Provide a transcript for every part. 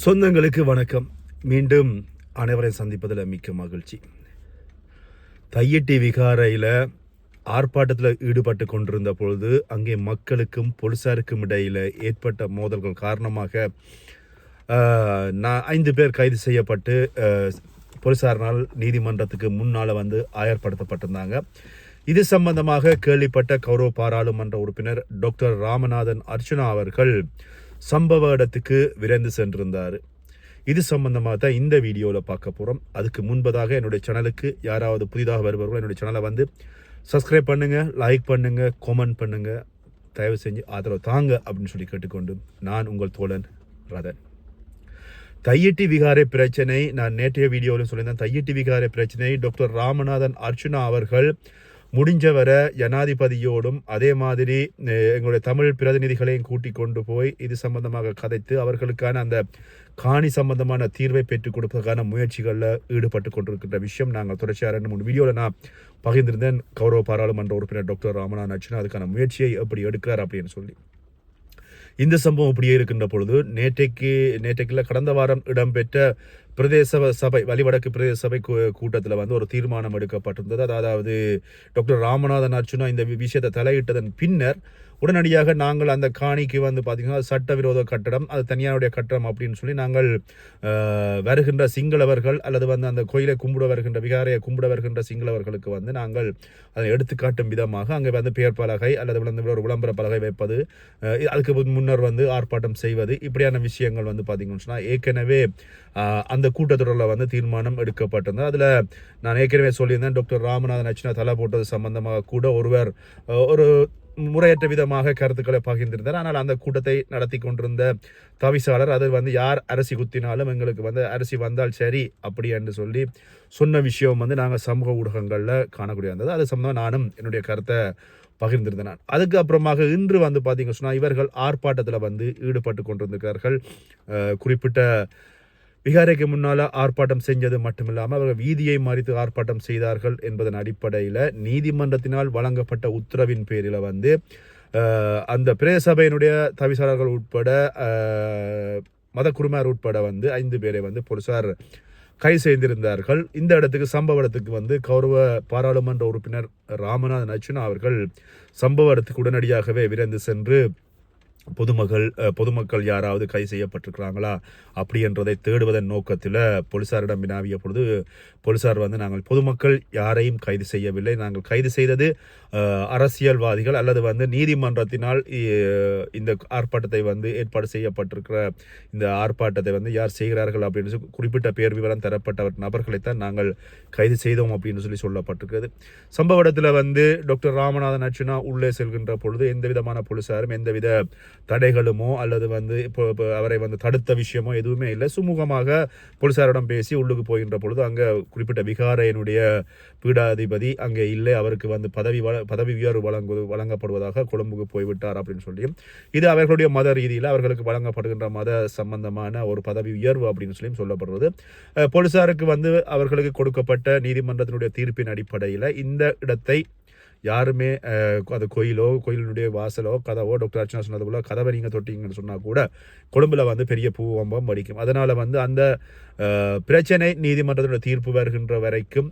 சொந்தங்களுக்கு வணக்கம். மீண்டும் அனைவரையும் சந்திப்பதில் மிக்க மகிழ்ச்சி. தையட்டி விகாரையில் ஆர்ப்பாட்டத்தில் ஈடுபட்டு கொண்டிருந்த பொழுது அங்கே மக்களுக்கும் போலீசாருக்கும் இடையில் ஏற்பட்ட மோதல்கள் காரணமாக நான் ஐந்து பேர் கைது செய்யப்பட்டு போலீசாரினால் நீதிமன்றத்துக்கு முன்னால் வந்து ஆயர்படுத்தப்பட்டிருந்தாங்க. இது சம்பந்தமாக கேள்விப்பட்ட கௌரவ பாராளுமன்ற உறுப்பினர் டாக்டர் ராமநாதன் அர்ச்சனா அவர்கள் சம்பவ இடத்துக்கு விரைந்து சென்றிருந்தார். இது சம்பந்தமாக தான் இந்த வீடியோவில் பார்க்க போகிறோம் அதுக்கு முன்பதாக என்னுடைய சேனலுக்கு யாராவது புதிதாக வருபவர்கள் என்னுடைய சேனலை வந்து சப்ஸ்கிரைப் பண்ணுங்கள் லைக் பண்ணுங்கள் கமெண்ட் பண்ணுங்கள் தயவு செஞ்சு ஆதரவு தாங்க அப்படின்னு சொல்லி கேட்டுக்கொண்டு நான் உங்கள் தோழன் ரதன். தையட்டி விகாரை பிரச்சனை நான் நேற்றைய வீடியோவில் சொல்லியிருந்தேன். தையட்டி விகாரை பிரச்சனை டாக்டர் ராமநாதன் அர்ச்சுனா அவர்கள் முடிஞ்சவரை ஜனாதிபதியோடும் அதே மாதிரி எங்களுடைய தமிழ் பிரதிநிதிகளையும் கூட்டிக் கொண்டு போய் இது சம்பந்தமாக கதைத்து அவர்களுக்கான அந்த காணி சம்பந்தமான தீர்வை பெற்றுக் கொடுப்பதற்கான முயற்சிகளில் ஈடுபட்டு கொண்டிருக்கின்ற விஷயம் நாங்கள் தொடர்ச்சியாக ரெண்டு மூணு வீடியோவில் நான் பகிர்ந்திருந்தேன். கௌரவ பாராளுமன்ற உறுப்பினர் டாக்டர் ராமநாத் அர்ச்சுனா அதுக்கான முயற்சியை எப்படி எடுக்கிறார் அப்படின்னு சொல்லி. இந்த சம்பவம் இப்படியே இருக்கின்ற பொழுது நேற்றைக்கு நேற்றைக்குள்ள கடந்த வாரம் இடம்பெற்ற பிரதேச சபை வலிவடக்கு பிரதேச சபை கூட்டத்தில் வந்து ஒரு தீர்மானம் எடுக்கப்பட்டிருந்தது. அதாவது டாக்டர் ராமநாதன் அர்ச்சுனா இந்த வி- விஷயத்தை தலையிட்டதன் பின்னர் உடனடியாக நாங்கள் அந்த காணிக்கு வந்து பார்த்திங்கன்னா சட்டவிரோத கட்டடம் அது தனியாருடைய கட்டடம் அப்படின்னு சொல்லி நாங்கள் வருகின்ற சிங்களவர்கள் அல்லது வந்து அந்த கோயிலை கும்பிட வருகின்ற விகாரையை கும்பிட வருகின்ற சிங்களவர்களுக்கு வந்து நாங்கள் அதை எடுத்துக்காட்டும் விதமாக அங்கே வந்து பெயர் பலகை அல்லது வந்து ஒரு விளம்பர பலகை வைப்பது அதுக்கு முன்னர் வந்து ஆர்ப்பாட்டம் செய்வது இப்படியான விஷயங்கள் வந்து பார்த்தீங்கன்னு சொன்னால் ஏற்கனவே அந்த அந்த கூட்டத்தொடரில் வந்து தீர்மானம் எடுக்கப்பட்டிருந்தது. அதில் நான் ஏற்கனவே சொல்லியிருந்தேன் டாக்டர் ராமநாதன் அச்சுனா தலை போட்டது சம்பந்தமாக கூட ஒருவர் ஒரு முறையற்ற விதமாக கருத்துக்களை பகிர்ந்திருந்தார். ஆனால் அந்த கூட்டத்தை நடத்தி கொண்டிருந்த தவிசாளர் அது வந்து யார் அரசி குத்தினாலும் எங்களுக்கு வந்து அரசி வந்தால் சரி அப்படி என்று சொல்லி சொன்ன விஷயம் வந்து நாங்கள் சமூக ஊடகங்களில் காணக்கூடிய இருந்தது அது சம்பந்தமாக நானும் என்னுடைய கருத்தை பகிர்ந்திருந்தேன் நான். அதுக்கு அப்புறமாக இன்று வந்து பார்த்தீங்க சொன்னால் இவர்கள் ஆர்ப்பாட்டத்தில் வந்து ஈடுபட்டு கொண்டிருந்திருக்கிறார்கள். குறிப்பிட்ட விகாரைக்கு முன்னால் ஆர்ப்பாட்டம் செஞ்சது மட்டுமில்லாமல் அவர்கள் வீதியை மறித்து ஆர்ப்பாட்டம் செய்தார்கள் என்பதன் அடிப்படையில் நீதிமன்றத்தினால் வழங்கப்பட்ட உத்தரவின் பேரில் வந்து அந்த பிரேசபையினுடைய தவிசாளர்கள் உட்பட மதக்குருமார் உட்பட வந்து ஐந்து பேரை வந்து போலீசார் கை செய்திருந்தார்கள். இந்த இடத்துக்கு சம்பவ இடத்துக்கு வந்து கௌரவ பாராளுமன்ற உறுப்பினர் ராமநாதன் அர்ச்சுனா அவர்கள் சம்பவ இடத்துக்கு உடனடியாகவே விரைந்து சென்று பொதுமகள் பொதுமக்கள் யாராவது கைது செய்யப்பட்டிருக்கிறாங்களா? அப்படி என்றதை தேடுவதன் நோக்கத்தில் போலீசாரிடம் வினாவிய பொழுது போலீசார் வந்து நாங்கள் பொதுமக்கள் யாரையும் கைது செய்யவில்லை. நாங்கள் கைது செய்தது அரசியல்வாதிகள் அல்லது வந்து நீதிமன்றத்தினால் இந்த ஆர்ப்பாட்டத்தை வந்து ஏற்பாடு செய்யப்பட்டிருக்கிற இந்த ஆர்ப்பாட்டத்தை வந்து யார் செய்கிறார்கள்? அப்படின்னு சொல்லி குறிப்பிட்ட பேர் விவரம் தரப்பட்ட நபர்களைத்தான் நாங்கள் கைது செய்தோம் அப்படின்னு சொல்லி சொல்லப்பட்டிருக்கிறது. சம்பவ இடத்துல வந்து டாக்டர் ராமநாதன் அர்ச்சுனா உள்ளே செல்கின்ற பொழுது எந்த விதமான போலீசாரும் எந்தவித தடைகளுமோ அல்லது வந்து இப்போ இப்போ அவரை வந்து தடுத்த விஷயமோ எதுவுமே இல்லை. சுமூகமாக போலீசாரிடம் பேசி உள்ளுக்கு போகின்ற பொழுது அங்கே குறிப்பிட்ட விகாரையினுடைய பீடாதிபதி அங்கே இல்லை. அவருக்கு வந்து பதவி வள பதவி உயர்வு வழங்குவது வழங்கப்படுவதாக கொழும்புக்கு போய்விட்டார் அப்படின்னு சொல்லியும் இது அவர்களுடைய மத ரீதியில் அவர்களுக்கு வழங்கப்படுகின்ற மத சம்பந்தமான ஒரு பதவி உயர்வு அப்படின்னு சொல்லியும் சொல்லப்படுறது. போலீசாருக்கு வந்து அவர்களுக்கு கொடுக்கப்பட்ட நீதிமன்றத்தினுடைய தீர்ப்பின் அடிப்படையில் இந்த இடத்தை யாருமே அது கோயிலோ கோயிலினுடைய வாசலோ கதவோ டாக்டர் அர்ச்சனா சொன்னது போல் கதவை நீங்கள் தொட்டிங்கன்னு சொன்னால் கூட கொழும்பில் வந்து பெரிய பூவம்பம் வடிக்கும். அதனால் வந்து அந்த பிரச்சனை நீதிமன்றத்தினுடைய தீர்ப்பு வருகின்ற வரைக்கும்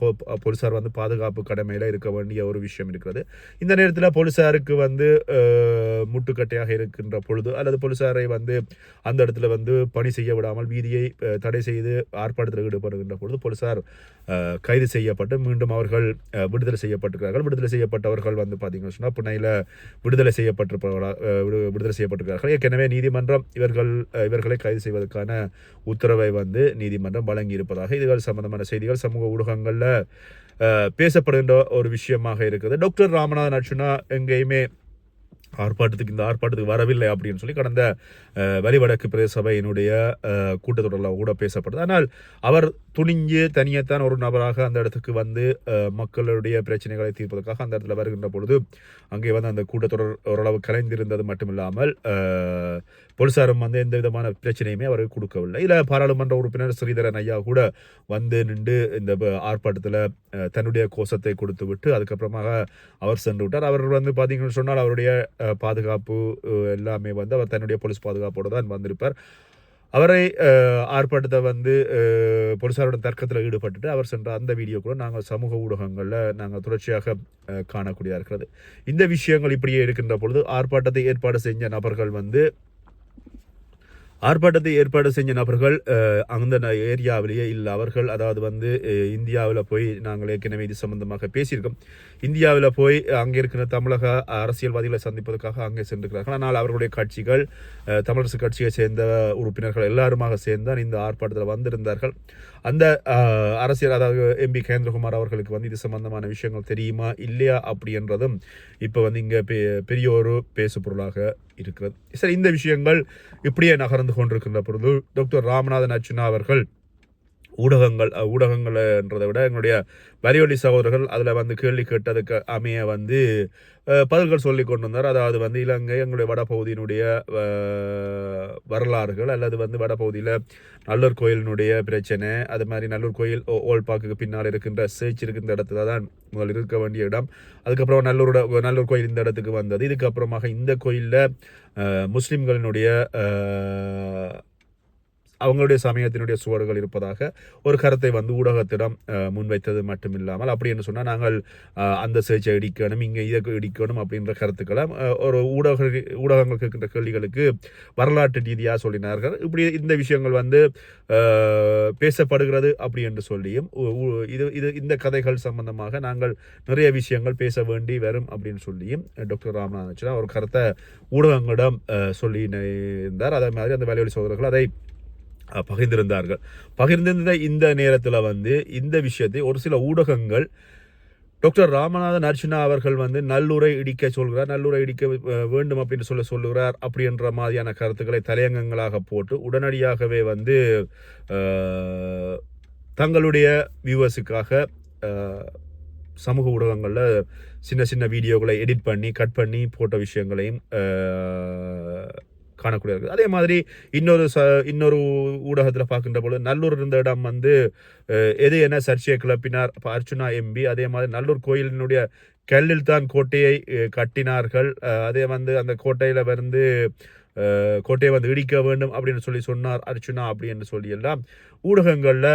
போலீஸார் போலீசார் வந்து பாதுகாப்பு கடமையில் இருக்க வேண்டிய ஒரு விஷயம் இருக்கிறது. இந்த நேரத்தில் போலீசாருக்கு வந்து முட்டுக்கட்டையாக இருக்கின்ற பொழுது அல்லது போலீஸாரை வந்து அந்த இடத்துல வந்து பணி செய்ய விடாமல் வீதியை தடை செய்து ஆர்ப்பாட்டத்தில் ஈடுபடுகின்ற பொழுது போலீசார் கைது செய்யப்பட்டு மீண்டும் அவர்கள் விடுதலை செய்யப்பட்டு செய்யப்பட்டிருக்கிறார்கள் விடுதலை செய்யப்பட்டவர்கள் வந்து பார்த்தீங்கன்னு சொன்னால் புனையில் விடுதலை செய்யப்பட்டிருப்பவர்களா விடுதலை செய்யப்பட்டிருக்கிறார்கள் ஏற்கனவே நீதிமன்றம் இவர்கள் இவர்களை கைது செய்வதற்கான உத்தரவை வந்து நீதிமன்றம் வழங்கி இருப்பதாக இதுகள் சம்பந்தமான செய்திகள். சமூக ஊடகங்களில் பேசப்படுகின்ற ஒரு விஷயமாக இருக்குது. டாக்டர் ராமநாதன் அர்ச்சுனா எங்கேயுமே ஆர்ப்பாட்டத்துக்கு இந்த ஆர்ப்பாட்டத்துக்கு வரவில்லை அப்படின்னு சொல்லி கடந்த வலிவடக்கு பிரதேச சபையினுடைய கூட்டத்தொடரில் கூட பேசப்படுது. ஆனால் அவர் துணிஞ்சு தனியத்தான் ஒரு நபராக அந்த இடத்துக்கு வந்து மக்களுடைய பிரச்சனைகளை தீர்ப்பதற்காக அந்த இடத்துல வருகின்ற பொழுது அங்கே வந்து அந்த கூட்டத்தொடர் ஓரளவு கலைந்திருந்தது மட்டும் இல்லாமல் போலீசாரும் வந்து எந்த விதமான பிரச்சனையுமே அவருக்கு கொடுக்கவில்லை. இல்லை பாராளுமன்ற உறுப்பினர் ஸ்ரீதரன் ஐயா கூட வந்து நின்று இந்த ஆர்ப்பாட்டத்தில் தன்னுடைய கோஷத்தை கொடுத்து விட்டு அதுக்கப்புறமாக அவர் சென்று விட்டார். அவர் வந்து பார்த்தீங்கன்னு சொன்னால் அவருடைய பாதுகாப்பு எல்லாமே வந்து அவர் தன்னுடைய போலீஸ் பாதுகாப்போடு தான் வந்திருப்பார். அவரை ஆர்ப்பாட்டத்தை வந்து அஹ், தர்க்கத்தில் ஈடுபட்டுட்டு அவர் சென்ற அந்த வீடியோ கூட நாங்கள் சமூக ஊடகங்களில் நாங்கள் தொடர்ச்சியாக காணக்கூடியதாக இருக்கிறது. இந்த விஷயங்கள் இப்படியே இருக்கின்ற பொழுது ஆர்ப்பாட்டத்தை ஏற்பாடு செஞ்ச நபர்கள் வந்து ஆர்ப்பாட்டத்தை ஏற்பாடு செஞ்ச நபர்கள் அந்த ந- ஏரியாவிலேயே இல்லை. அவர்கள் அதாவது வந்து இந்தியாவில் போய் நாங்கள் ஏற்கனவே இது சம்பந்தமாக பேசியிருக்கோம். இந்தியாவில் போய் அங்கே இருக்கிற தமிழக அரசியல்வாதிகளை சந்திப்பதற்காக அங்கே சென்றிருக்கிறார்கள். ஆனால் அவர்களுடைய கட்சிகள் தமிழரசு கட்சியை சேர்ந்த உறுப்பினர்கள் எல்லாருமாக சேர்ந்து தான் இந்த ஆர்ப்பாட்டத்தில் வந்திருந்தார்கள். அந்த அரசியல் அதாவது எம்பி கேந்திரகுமார் அவர்களுக்கு வந்து இது சம்பந்தமான விஷயங்கள் தெரியுமா இல்லையா அப்படின்றதும் இப்போ வந்து இங்கே பெ பெரிய ஒரு பேசு பொருளாக இருக்கிறது. சரி இந்த விஷயங்கள் இப்படியே நகர்ந்து கொண்டிருக்கின்ற பொழுது டாக்டர் ராமநாதன் அர்ச்சுனா அவர்கள் ஊடகங்கள் ஊடகங்கள்ன்றதை விட எங்களுடைய வரிவழி சகோதரர்கள் அதில் வந்து கேள்வி கேட்டதுக்கு அமைய வந்து பதில்கள் சொல்லி கொண்டு வந்தார். அதாவது வந்து இலங்கை எங்களுடைய வடபகுதியினுடைய வரலாறுகள் அல்லது வந்து வடபகுதியில் நல்லூர் கோயிலினுடைய பிரச்சனை அது மாதிரி நல்லூர் கோயில் ஓ- ஓல்பாக்குக்கு பின்னால் இருக்கின்ற சேர்ச் இருக்கின்ற இடத்துல தான் முதல் இருக்க வேண்டிய இடம். அதுக்கப்புறம் நல்லூரோட நல்லூர் கோயில் இந்த இடத்துக்கு வந்தது. இதுக்கப்புறமாக இந்த கோயிலில் முஸ்லீம்களினுடைய அவங்களுடைய சமயத்தினுடைய சுவடுகள் இருப்பதாக ஒரு கருத்தை வந்து ஊடகத்திடம் முன்வைத்தது மட்டுமில்லாமல் அப்படி என்று சொன்னால் நாங்கள் அந்த சேச்சை இடிக்கணும் இங்கே இதை இடிக்கணும் அப்படின்ற கருத்துக்களை ஒரு ஊடக ஊடகங்கள் கேட்கின்ற கேள்விகளுக்கு வரலாற்று ரீதியாக சொல்லினார்கள். இப்படி இந்த விஷயங்கள் வந்து பேசப்படுகிறது அப்படி என்று சொல்லியும் இது இது இந்த கதைகள் சம்பந்தமாக நாங்கள் நிறைய விஷயங்கள் பேச வேண்டி வரும் அப்படின்னு சொல்லியும் டாக்டர் ராமநாதன் ஒரு கருத்தை ஊடகங்களிடம் சொல்லி இருந்தார் அதே மாதிரி அந்த வேலையொலி சோதரர்கள் அதை பகிர்ந்திருந்தார்கள். பகிர்ந்திருந்த இந்த நேரத்தில் வந்து இந்த விஷயத்தை ஒரு சில ஊடகங்கள் டாக்டர் ராமநாதன் அர்ச்சுனா அவர்கள் வந்து நல்லுரை இடிக்க சொல்கிறார் நல்லுரை இடிக்க வேண்டும் அப்படின்னு சொல்ல சொல்லுகிறார் அப்படின்ற மாதிரியான கருத்துக்களை தலையங்கங்களாக போட்டு உடனடியாகவே வந்து தங்களுடைய வியூவர்ஸுக்காக சமூக ஊடகங்களில் சின்ன சின்ன வீடியோக்களை எடிட் பண்ணி கட் பண்ணி போட்ட விஷயங்களையும் காணக்கூடிய இருக்குது அதே மாதிரி இன்னொரு ச இன்னொரு ஊடகத்தில் பார்க்கின்ற பொழுது நல்லூர் இருந்த இடம் வந்து எது என சர்ச்சையை கிளப்பினார்? அப்ப அர்ச்சுனா எம்பி. அதே மாதிரி நல்லூர் கோயிலினுடைய கல்லில் தான் கோட்டையை கட்டினார்கள். அதே வந்து அந்த கோட்டையில் வந்து கோட்டையை வந்து இடிக்க வேண்டும் அப்படின்னு சொல்லி சொன்னார் அர்ச்சுனா அப்படின்னு சொல்லி எல்லாம் ஊடகங்களில்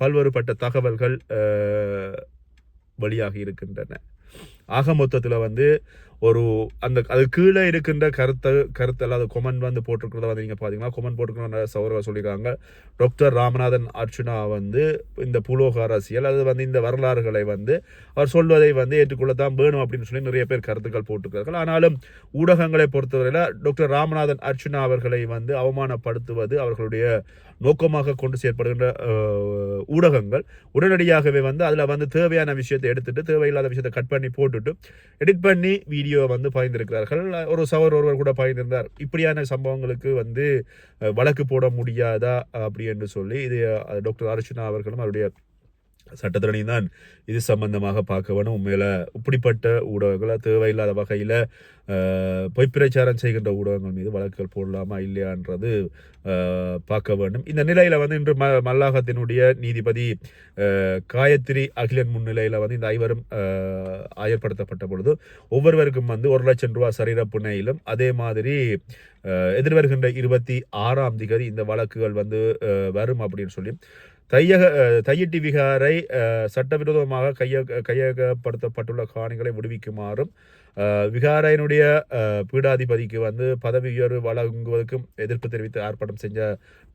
பல்வேறுபட்ட தகவல்கள் அஹ், வெளியாகி இருக்கின்றன. ஆக மொத்தத்தில் வந்து ஒரு அந்த அது கீழே இருக்கின்ற கருத்தை கருத்து அல்லாத கொமன் வந்து போட்டிருக்கிறத வந்து நீங்கள் பார்த்தீங்கன்னா கொமன் போட்டிருக்கிற சௌரவ சொல்லியிருக்காங்க. டாக்டர் ராமநாதன் அர்ச்சுனா வந்து இந்த புலோக அரசியல் அது வந்து இந்த வரலாறுகளை வந்து அவர் சொல்வதை வந்து ஏற்றுக்கொள்ளத்தான் வேணும் அப்படின்னு சொல்லி நிறைய பேர் கருத்துக்கள் போட்டிருக்கிறார்கள். ஆனாலும் ஊடகங்களை பொறுத்தவரையில் டாக்டர் ராமநாதன் அர்ச்சுனா அவர்களை வந்து அவமானப்படுத்துவது அவர்களுடைய நோக்கமாக கொண்டு செயற்படுகின்ற ஊடகங்கள். உடனடியாகவே வந்து அதில் வந்து தேவையான விஷயத்தை எடுத்துட்டு தேவையில்லாத விஷயத்தை கட் பண்ணி போட்டுட்டு எடிட் பண்ணி வீடியோ வந்து பாய்ந்திருக்கிறார்கள். ஒரு சவர் ஒருவர் கூட பாய்ந்திருந்தார். இப்படியான சம்பவங்களுக்கு வந்து வழக்கு போட முடியாதா அப்படி என்று சொல்லி இது டாக்டர் அர்ச்சனா அவர்களும் அவருடைய சட்டத்திறனையும் தான் இது சம்பந்தமாக பார்க்க வேணும். உண்மையில் இப்படிப்பட்ட ஊடகங்களை தேவையில்லாத வகையில் பொய்ப்பிரச்சாரம் செய்கின்ற ஊடகங்கள் மீது வழக்குகள் போடலாமா இல்லையான்றது பார்க்க வேண்டும். இந்த நிலையில் வந்து இன்று ம மல்லாகத்தினுடைய நீதிபதி காயத்ரி அகிலன் முன்னிலையில் வந்து இந்த ஐவரும் ஆயர்படுத்தப்பட்ட பொழுது ஒவ்வொருவருக்கும் வந்து ஒரு லட்சம் ரூபா சரீர புனையிலும் அதே மாதிரி எதிர்வருகின்ற இருபத்தி ஆறாம் திகதி இந்த வழக்குகள் வந்து வரும் அப்படின்னு சொல்லி தையக தையிட்டி விகாரை சட்டவிரோதமாக கைய கையகப்படுத்தப்பட்டுள்ள காணிகளை விடுவிக்குமாறும் விகாரையினுடைய பீடாதிபதிக்கு வந்து பதவி உயர்வு வழங்குவதற்கும் எதிர்ப்பு தெரிவித்து ஆர்ப்பாட்டம் செஞ்ச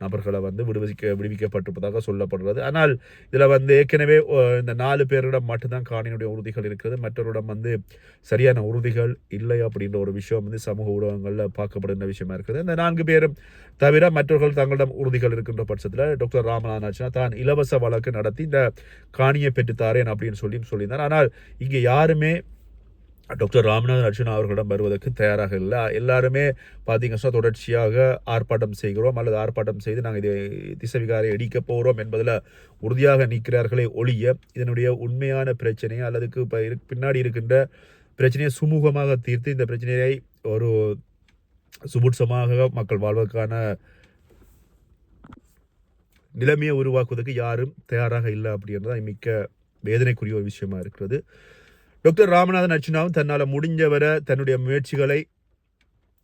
நபர்களை வந்து விடுவிக்க விடுவிக்கப்பட்டிருப்பதாக சொல்லப்படுறது ஆனால் இதில் வந்து ஏற்கனவே இந்த நாலு பேரிடம் மட்டும்தான் காணியினுடைய உறுதிகள் இருக்கிறது மற்றவரிடம் வந்து சரியான உறுதிகள் இல்லை அப்படின்ற ஒரு விஷயம் வந்து சமூக ஊடகங்களில் பார்க்கப்படுகின்ற விஷயமா இருக்குது. இந்த நான்கு பேரும் தவிர மற்றவர்கள் தங்களிடம் உறுதிகள் இருக்கின்ற பட்சத்தில் டாக்டர் ராமநாதன் ஆச்சுன்னா தான் இலவச வழக்கு நடத்தி இந்த காணியை பெற்றுத்தாரேன் அப்படின்னு சொல்லி சொல்லியிருந்தார். ஆனால் இங்கே யாருமே டாக்டர் ராமநாதன் அர்ஜுனா அவர்களிடம் வருவதற்கு தயாராக இல்லை. எல்லாருமே பார்த்தீங்கன்னா தொடர்ச்சியாக ஆர்ப்பாட்டம் செய்கிறோம். அல்லது ஆர்ப்பாட்டம் செய்து நாங்கள் இதை திசைவிகாரை இடிக்க போகிறோம் என்பதில் உறுதியாக நிற்கிறார்களே ஒழிய இதனுடைய உண்மையான பிரச்சனையை அல்லதுக்கு இப்போ இரு பின்னாடி இருக்கின்ற பிரச்சனையை சுமூகமாக தீர்த்து இந்த பிரச்சனையை ஒரு சுபுட்சமாக மக்கள் வாழ்வதற்கான நிலைமையை உருவாக்குவதற்கு யாரும் தயாராக இல்லை அப்படின்றது மிக்க வேதனைக்குரிய ஒரு விஷயமா இருக்கிறது. டாக்டர் ராமநாதன் அர்ச்சுனாவும் தன்னால் முடிஞ்சவரை தன்னுடைய முயற்சிகளை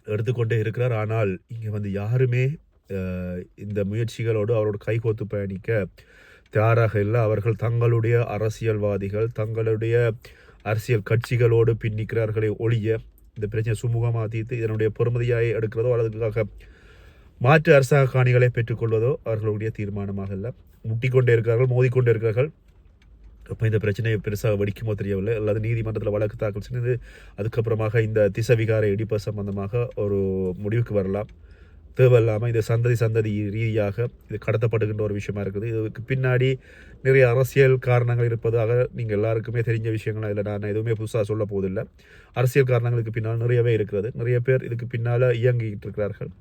எடுத்துக்கொண்டே இருக்கிறார். ஆனால் இங்கே வந்து யாருமே இந்த முயற்சிகளோடு அவரோட கைகோத்து பயணிக்க தயாராக இல்லை. அவர்கள் தங்களுடைய அரசியல்வாதிகள் தங்களுடைய அரசியல் கட்சிகளோடு பின்னிக்கிறார்களே ஒழிய இந்த பிரச்சனை சுமூகமாக தீர்த்து இதனுடைய பொறுமதியாக எடுக்கிறதோ அல்லதுக்காக மாற்று அரசாங்க காணிகளை பெற்றுக்கொள்வதோ அவர்களுடைய தீர்மானமாக இல்லை முட்டிக்கொண்டே இருக்கிறார்கள் மோதிக்கொண்டே இருக்கிறார்கள். அப்போ இந்த பிரச்சனையை பெருசாக வெடிக்குமோ தெரியவில்லை. அல்லது நீதிமன்றத்தில் வழக்கு தாக்கல் செய்து அதுக்கப்புறமாக இந்த திசவிகார இடிப்பு சம்பந்தமாக ஒரு முடிவுக்கு வரலாம். தேவையில்லாமல் இது சந்ததி சந்ததி ரீதியாக இது கடத்தப்படுகின்ற ஒரு விஷயமா இருக்குது. இதுக்கு பின்னாடி நிறைய அரசியல் காரணங்கள் இருப்பதாக நீங்கள் எல்லாருக்குமே தெரிஞ்ச விஷயங்கள் இல்லை. நான் எதுவுமே புதுசாக சொல்ல போதில்லை அரசியல் காரணங்களுக்கு பின்னால் நிறையவே இருக்கிறது. நிறைய பேர் இதுக்கு பின்னால் இயங்கிக்கிட்டு இருக்கிறார்கள்.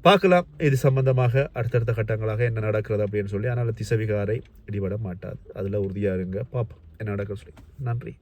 பார்க்கலாம். இது சம்பந்தமாக அடுத்தடுத்த கட்டங்களாக என்ன நடக்கிறது அப்படின்னு சொல்லி ஆனால் திசவிகாரை இடிபட மாட்டாது. அதில் உறுதியாக இருங்க. பார்ப்போம். என்ன நடக்கிறது சொல்லி. நன்றி.